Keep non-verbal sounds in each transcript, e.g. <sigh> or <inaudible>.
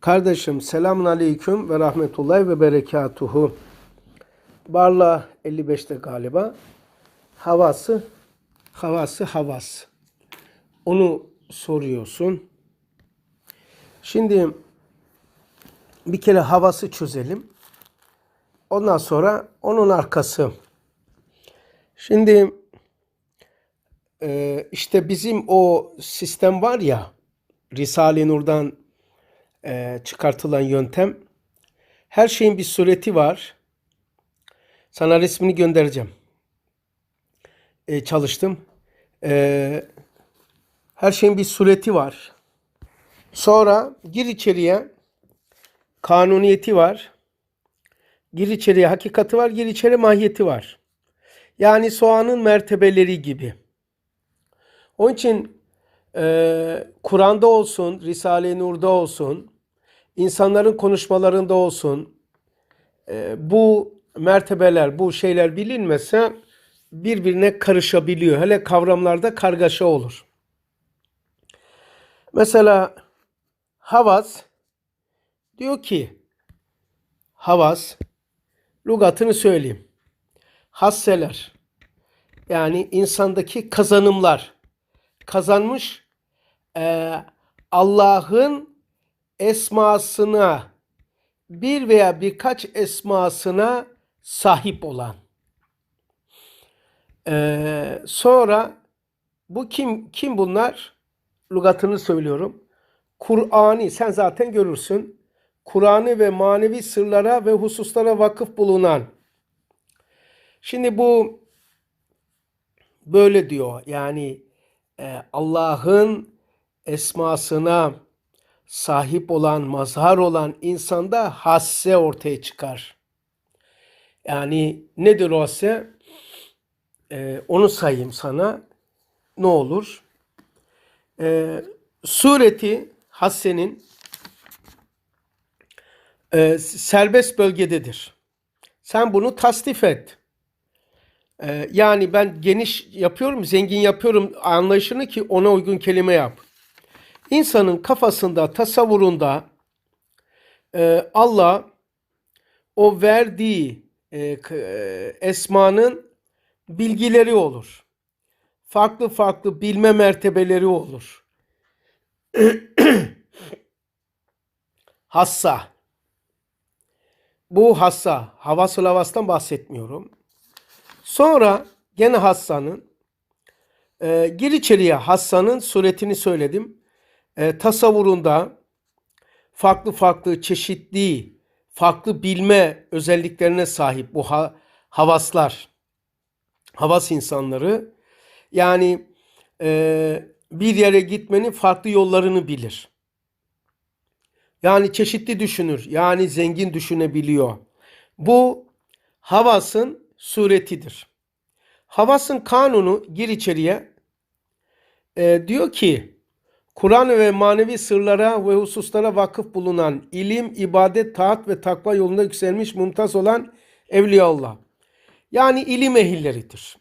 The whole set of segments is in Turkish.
Kardeşim selamun aleyküm ve rahmetullahi ve berekatuhu. Barla 55'te galiba. Havası, havası havas. Onu soruyorsun. Şimdi bir kere havası çözelim. Ondan sonra onun arkası. Şimdi e, işte bizim o sistem var ya Risale-i Nur'dan e, çıkartılan yöntem. Her şeyin bir sureti var. Sana resmini göndereceğim. E, çalıştım. E, her şeyin bir sureti var. Sonra gir içeriye. Kanuniyeti var. Gir içeriye hakikati var. Gir içeri mahiyeti var. Yani soğanın mertebeleri gibi. Onun için e, Kur'an'da olsun, Risale-i Nur'da olsun, insanların konuşmalarında olsun, e, bu mertebeler, bu şeyler bilinmese birbirine karışabiliyor. Hele kavramlarda kargaşa olur. Mesela havas diyor ki havas lugatını söyleyeyim. Hasseler yani insandaki kazanımlar kazanmış e, Allah'ın esmasına bir veya birkaç esmasına sahip olan. E, sonra bu kim kim bunlar? Lugatını söylüyorum. Kur'ani sen zaten görürsün. Kur'an'ı ve manevi sırlara ve hususlara vakıf bulunan. Şimdi bu böyle diyor. Yani Allah'ın esmasına sahip olan, mazhar olan insanda hasse ortaya çıkar. Yani nedir o hasse? E, onu sayayım sana. Ne olur? E, sureti hassenin e, serbest bölgededir. Sen bunu tasdif et. Ee, yani ben geniş yapıyorum, zengin yapıyorum anlayışını ki ona uygun kelime yap. İnsanın kafasında, tasavvurunda e, Allah o verdiği e, e, esmanın bilgileri olur. Farklı farklı bilme mertebeleri olur. <clears throat> hassa. Bu hassa. Havasıl havastan bahsetmiyorum. Sonra gene Hassan'ın e, gir içeriye Hassan'ın suretini söyledim. E, tasavvurunda farklı farklı çeşitli farklı bilme özelliklerine sahip bu ha, havaslar. Havas insanları yani e, bir yere gitmenin farklı yollarını bilir. Yani çeşitli düşünür. Yani zengin düşünebiliyor. Bu havasın suretidir. Havasın kanunu gir içeriye e, diyor ki Kur'an ve manevi sırlara ve hususlara vakıf bulunan ilim, ibadet, taat ve takva yolunda yükselmiş mumtaz olan Evliyaullah. Yani ilim ehilleridir.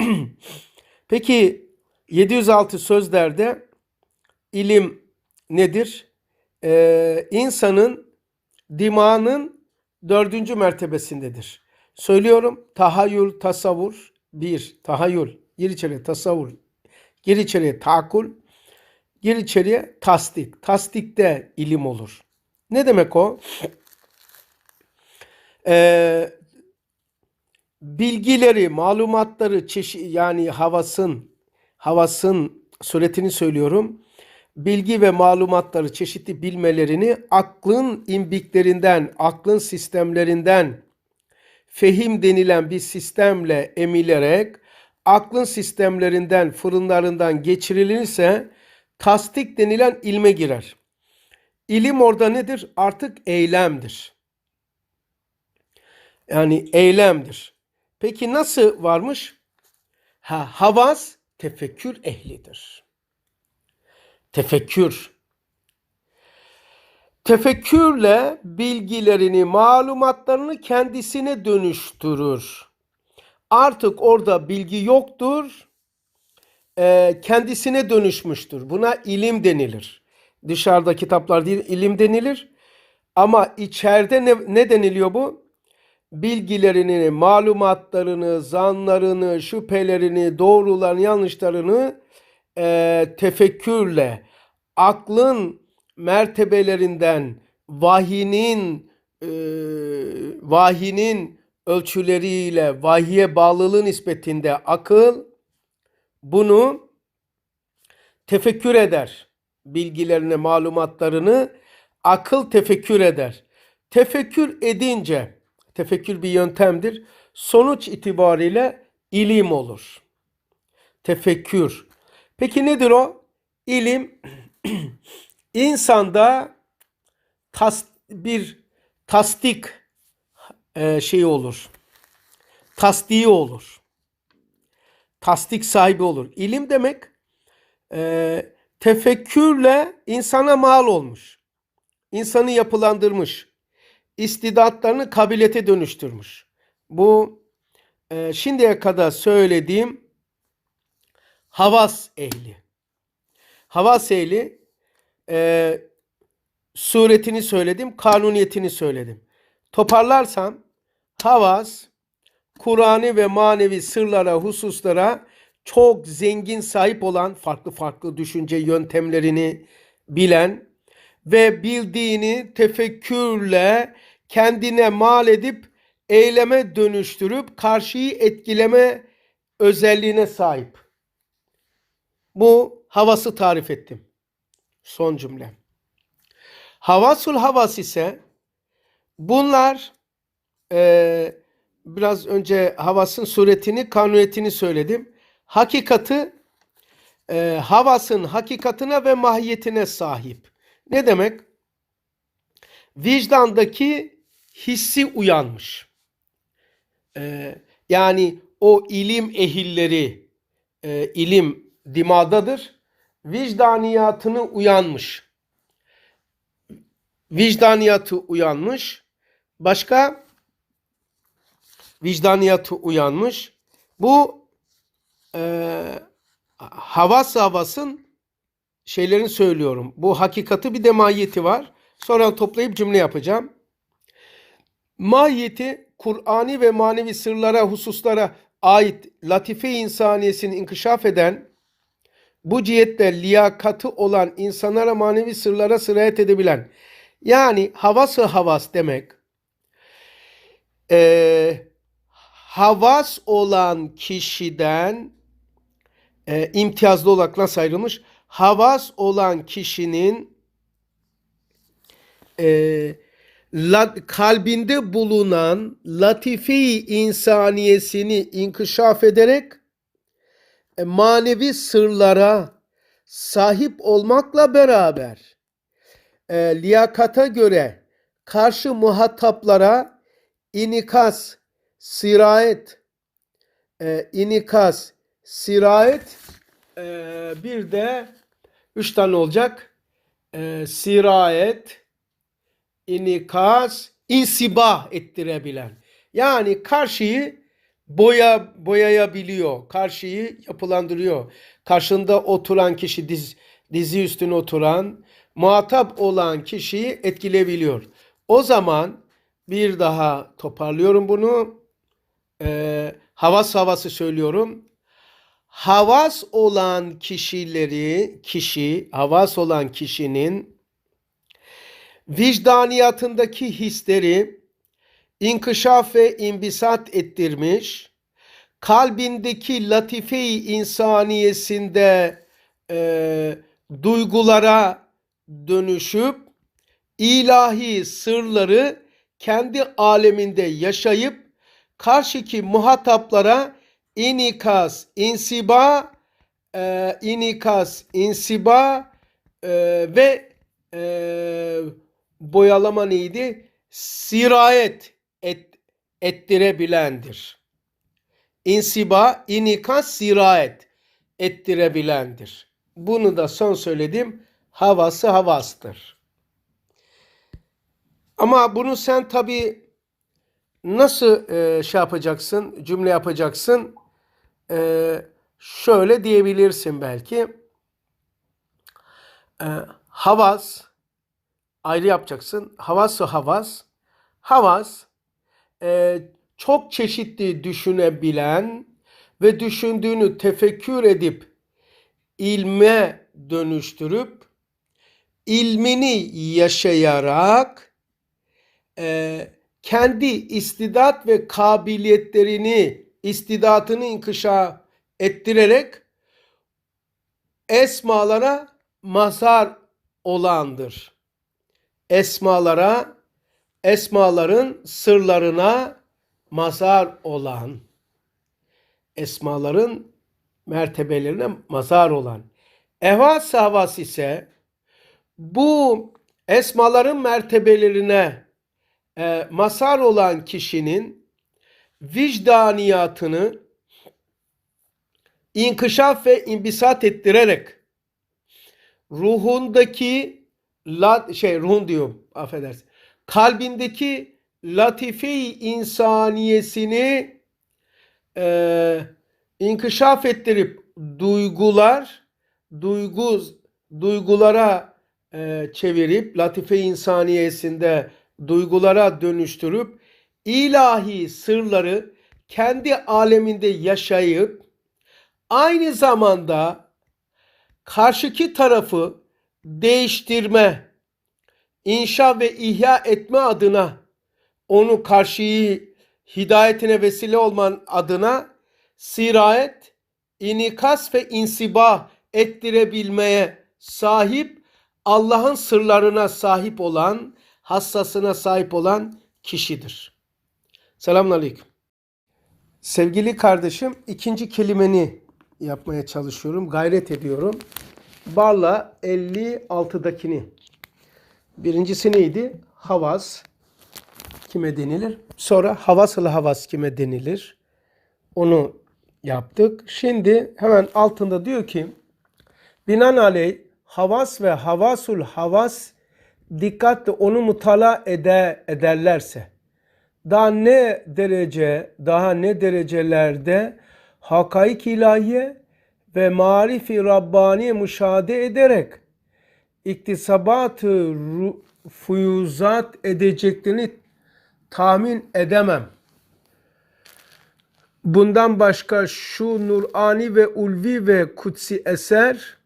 <clears throat> Peki 706 sözlerde ilim nedir? Ee, insanın dimağının dördüncü mertebesindedir. Söylüyorum tahayyül, tasavvur, bir, tahayyül, gir içeriye tasavvur, gir içeriye taakul, gir içeriye tasdik. Tasdikte ilim olur. Ne demek o? Ee, bilgileri, malumatları, çeşi, yani havasın, havasın suretini söylüyorum. Bilgi ve malumatları, çeşitli bilmelerini aklın imbiklerinden, aklın sistemlerinden, fehim denilen bir sistemle emilerek aklın sistemlerinden, fırınlarından geçirilirse tasdik denilen ilme girer. İlim orada nedir? Artık eylemdir. Yani eylemdir. Peki nasıl varmış? Ha, havas tefekkür ehlidir. Tefekkür. Tefekkürle bilgilerini, malumatlarını kendisine dönüştürür. Artık orada bilgi yoktur, e, kendisine dönüşmüştür. Buna ilim denilir. Dışarıda kitaplar değil, ilim denilir. Ama içeride ne, ne deniliyor bu? Bilgilerini, malumatlarını, zanlarını, şüphelerini, doğrularını, yanlışlarını e, tefekkürle, aklın mertebelerinden, vahinin e, vahinin ölçüleriyle vahiye bağlılığı nispetinde akıl bunu tefekkür eder. Bilgilerini, malumatlarını akıl tefekkür eder. Tefekkür edince, tefekkür bir yöntemdir. Sonuç itibariyle ilim olur. Tefekkür. Peki nedir o? İlim <clears throat> insanda tas, bir tasdik e, şeyi olur. Tasdiği olur. Tasdik sahibi olur. İlim demek e, tefekkürle insana mal olmuş. İnsanı yapılandırmış. İstidatlarını kabiliyete dönüştürmüş. Bu e, şimdiye kadar söylediğim havas ehli. Havas ehli e, suretini söyledim, kanuniyetini söyledim. Toparlarsam havas, Kur'an'ı ve manevi sırlara, hususlara çok zengin sahip olan, farklı farklı düşünce yöntemlerini bilen ve bildiğini tefekkürle kendine mal edip eyleme dönüştürüp karşıyı etkileme özelliğine sahip. Bu havası tarif ettim. Son cümle. Havasul havas ise bunlar e, biraz önce havasın suretini, kanuniyetini söyledim. Hakikati e, havasın hakikatine ve mahiyetine sahip. Ne demek? Vicdandaki hissi uyanmış. E, yani o ilim ehilleri, e, ilim dimadadır. Vicdaniyatını uyanmış. Vicdaniyatı uyanmış. Başka? Vicdaniyatı uyanmış. Bu e, havas havasın şeylerini söylüyorum. Bu hakikati bir de mahiyeti var. Sonra toplayıp cümle yapacağım. Mahiyeti Kur'ani ve manevi sırlara, hususlara ait latife insaniyesini inkişaf eden bu cihette liyakatı olan insanlara manevi sırlara sirayet edebilen yani havası havas demek e, havas olan kişiden e, imtiyazlı olarak nasıl ayrılmış? Havas olan kişinin e, la, kalbinde bulunan latife insaniyesini inkişaf ederek manevi sırlara sahip olmakla beraber e, liyakata göre karşı muhataplara inikas, sirayet, e, inikas, sirayet e, bir de üç tane olacak. E, sirayet, inikas, insibah ettirebilen. Yani karşıyı boya boyayabiliyor. Karşıyı yapılandırıyor. Karşında oturan kişi diz, dizi üstüne oturan muhatap olan kişiyi etkileyebiliyor. O zaman bir daha toparlıyorum bunu. Ee, havas havası söylüyorum. Havas olan kişileri, kişi, havas olan kişinin vicdaniyatındaki hisleri inkişaf ve imbisat ettirmiş, kalbindeki latife-i insaniyesinde e, duygulara dönüşüp ilahi sırları kendi aleminde yaşayıp karşıki muhataplara inikas, insiba, e, inikas, insiba e, ve e, boyalama neydi? Sirayet et, ettirebilendir. İnsiba, inikas, sirayet ettirebilendir. Bunu da son söyledim. Havası havastır. Ama bunu sen tabi nasıl e, şey yapacaksın, cümle yapacaksın? E, şöyle diyebilirsin belki. E, havas, ayrı yapacaksın. Havası havas. Havas e, çok çeşitli düşünebilen ve düşündüğünü tefekkür edip ilme dönüştürüp ilmini yaşayarak e, kendi istidat ve kabiliyetlerini, istidatını inkişaf ettirerek esmalara mazhar olandır. Esmalara, esmaların sırlarına mazhar olan, esmaların mertebelerine mazhar olan. Ehvas havas ise bu esmaların mertebelerine e, mazhar olan kişinin vicdaniyatını inkişaf ve imbisat ettirerek ruhundaki la, şey ruhun diyorum affedersin. Kalbindeki latife-i insaniyesini e, inkişaf ettirip duygular duygu duygulara e, çevirip latife insaniyesinde duygulara dönüştürüp ilahi sırları kendi aleminde yaşayıp aynı zamanda karşıki tarafı değiştirme, inşa ve ihya etme adına onu karşıyı hidayetine vesile olman adına sirayet, inikas ve insiba ettirebilmeye sahip Allah'ın sırlarına sahip olan, hassasına sahip olan kişidir. Selamun Aleyküm. Sevgili kardeşim ikinci kelimeni yapmaya çalışıyorum. Gayret ediyorum. Barla 56'dakini. Birincisi neydi? Havas. Kime denilir? Sonra havasılı havas kime denilir? Onu yaptık. Şimdi hemen altında diyor ki binaenaleyh havas ve havasul havas dikkatle onu mutala ede, ederlerse daha ne derece daha ne derecelerde hakaik ilahiye ve marifi Rabbani müşahede ederek iktisabatı fuyuzat edeceklerini tahmin edemem. Bundan başka şu Nurani ve Ulvi ve Kutsi eser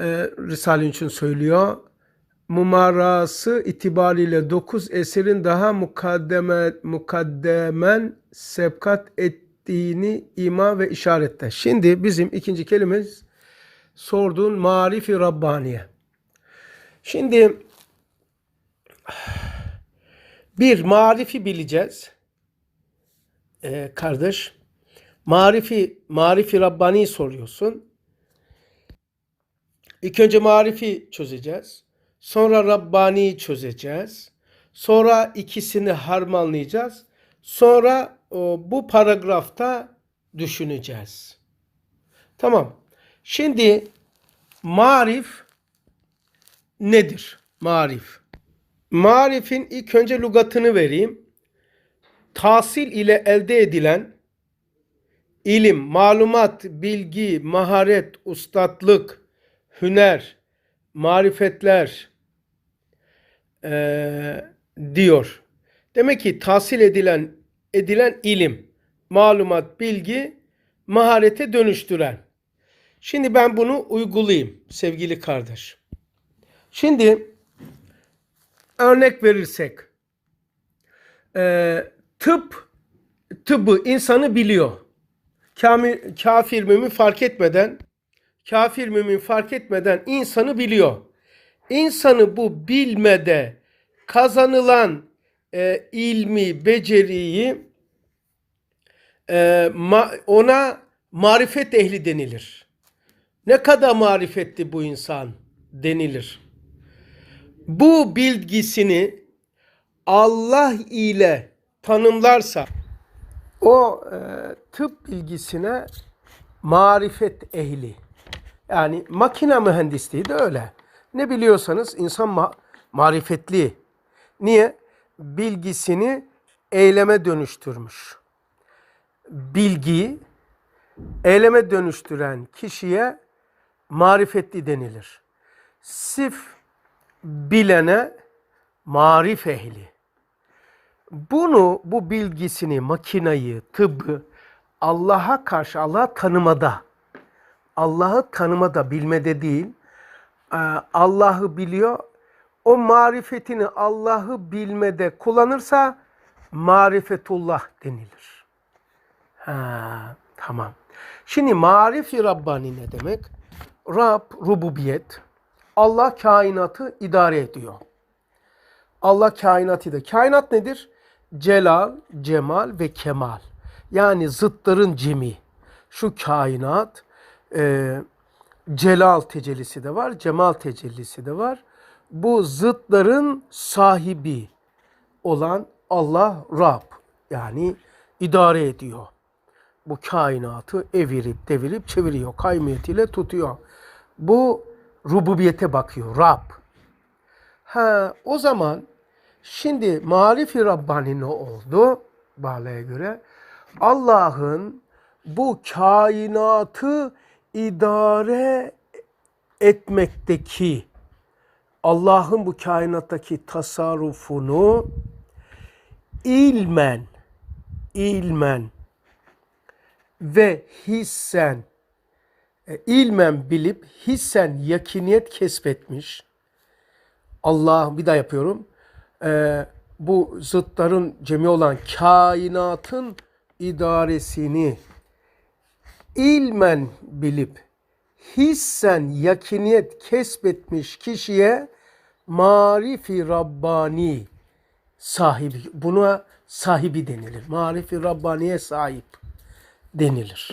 e, Risale için söylüyor. Mumarası itibariyle dokuz eserin daha mukaddeme, mukaddemen sebkat ettiğini ima ve işarette. Şimdi bizim ikinci kelimemiz sorduğun marifi Rabbaniye. Şimdi bir marifi bileceğiz. Ee, kardeş. Marifi, marifi Rabbani soruyorsun. İlk önce marifi çözeceğiz. Sonra Rabbani çözeceğiz. Sonra ikisini harmanlayacağız. Sonra o, bu paragrafta düşüneceğiz. Tamam. Şimdi marif nedir? Marif. Marifin ilk önce lügatını vereyim. Tahsil ile elde edilen ilim, malumat, bilgi, maharet, ustatlık, hüner, marifetler e, diyor. Demek ki tahsil edilen edilen ilim, malumat, bilgi, maharete dönüştüren. Şimdi ben bunu uygulayayım sevgili kardeş. Şimdi örnek verirsek e, tıp tıbbı insanı biliyor. Kamil, kafir mümin fark etmeden kafir mümin fark etmeden insanı biliyor. İnsanı bu bilmede kazanılan e, ilmi, beceriyi e, ma, ona marifet ehli denilir. Ne kadar marifetli bu insan denilir. Bu bilgisini Allah ile tanımlarsa o e, tıp bilgisine marifet ehli. Yani makine mühendisliği de öyle. Ne biliyorsanız insan ma marifetli. Niye? Bilgisini eyleme dönüştürmüş. Bilgi eyleme dönüştüren kişiye marifetli denilir. Sif bilene marif ehli. Bunu, bu bilgisini, makinayı, tıbbı Allah'a karşı, Allah'ı tanımada, Allah'ı tanımada, bilmede değil, e, Allah'ı biliyor, o marifetini Allah'ı bilmede kullanırsa marifetullah denilir. Ha, tamam. Şimdi marifi Rabbani ne demek? Rab, rububiyet. Allah kainatı idare ediyor. Allah kainatı da. Kainat nedir? Celal, cemal ve kemal. Yani zıtların cemi. Şu kainat e, celal tecellisi de var, cemal tecellisi de var. Bu zıtların sahibi olan Allah Rab. Yani idare ediyor. Bu kainatı evirip devirip çeviriyor. Kaymiyetiyle tutuyor. Bu rububiyete bakıyor. Rab. Ha, o zaman şimdi marifi Rabbani ne oldu? Bağlaya göre Allah'ın bu kainatı idare etmekteki Allah'ın bu kainattaki tasarrufunu ilmen ilmen ve hissen e, ilmen bilip hissen yakiniyet kesbetmiş. Allah bir daha yapıyorum. E, bu zıtların cemi olan kainatın idaresini ilmen bilip hissen yakiniyet kesbetmiş kişiye marifi Rabbani sahibi buna sahibi denilir. Marifi Rabbaniye sahip denilir.